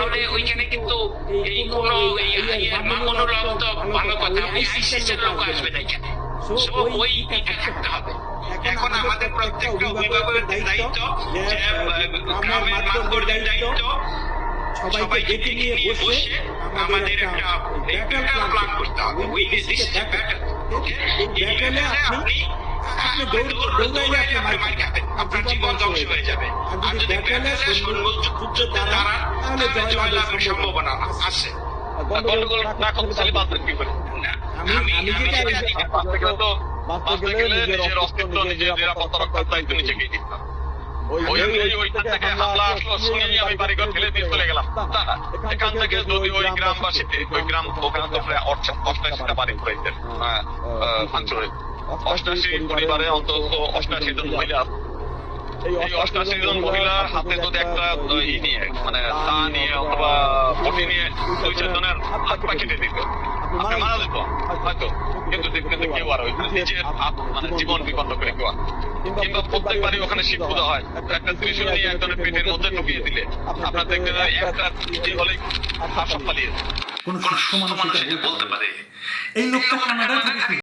তাহলে ওইখানে কিন্তু এই কোনো এই মনোলভ তো ভালো কথা। ওই আইসিস এর লোক আসবে না এখানে। ওই এটা থাকতে হবে। এখন আমাদের প্রত্যেকটা অভিভাবকের দায়িত্ব গ্রামের মাতবরদের দায়িত্ব। সবাইকে ডেকে নিয়ে বসে আমাদের একটা ব্যাটল প্ল্যান করতে হবে। উই দিস ব্যাটল ওকে এই ব্যাটলে আপনি আপনি দৌড় দৌড়াইলে আপনি মার খাবেন। আপনার জীবন ধ্বংস হয়ে যাবে। আর যদি ব্যাটলে সন্মুখযুদ্ধে দাঁড়ান তাহলে জয়লাভের সম্ভাবনা আছে। গন্ডগোল না করতে চাইলে বাঁচবেন কি করে আমি আমি যেটা বাঁচতে গেলে তো বাঁচতে গেলে নিজের অস্তিত্ব নিজের নিরাপত্তা রক্ষার দায়িত্ব নিজেকে দিতে ওই ওই ওইখান থেকে হামলা আসলো শুনেই আমি বাড়িঘর ফেলে দিয়ে চলে গেলাম। তা না এখান থেকে যদি ওই গ্রামবাসীতে ওই গ্রাম ওখানে তো প্রায় অষ্টাশিটা বাড়ি ঘুরাইতেন। অঞ্চলে অষ্টাশি পরিবারে অন্তত অষ্টাশি জন মহিলা। এই অষ্টাশি জন মহিলার হাতে যদি একটা ই নিয়ে মানে তা নিয়ে অথবা বটি নিয়ে দুই চার হাত পা কেটে দিত। আপনি মারা যেত। হয়তো। কিন্তু দেখতে কেউ আর ওই নিজের মানে জীবন বিপন্ন করে কেউ কিংবা প্রত্যেকবারই ওখানে শিব পূজা হয়। একটা ত্রিশূল নিয়ে একজনের পেটের মধ্যে ঢুকিয়ে দিলে আপনার দেখতে একটা ই হলেই হাসপাতালিয়ে কোন সুস্থ মানুষ বলতে পারে এই লোকটা কানাডা থেকে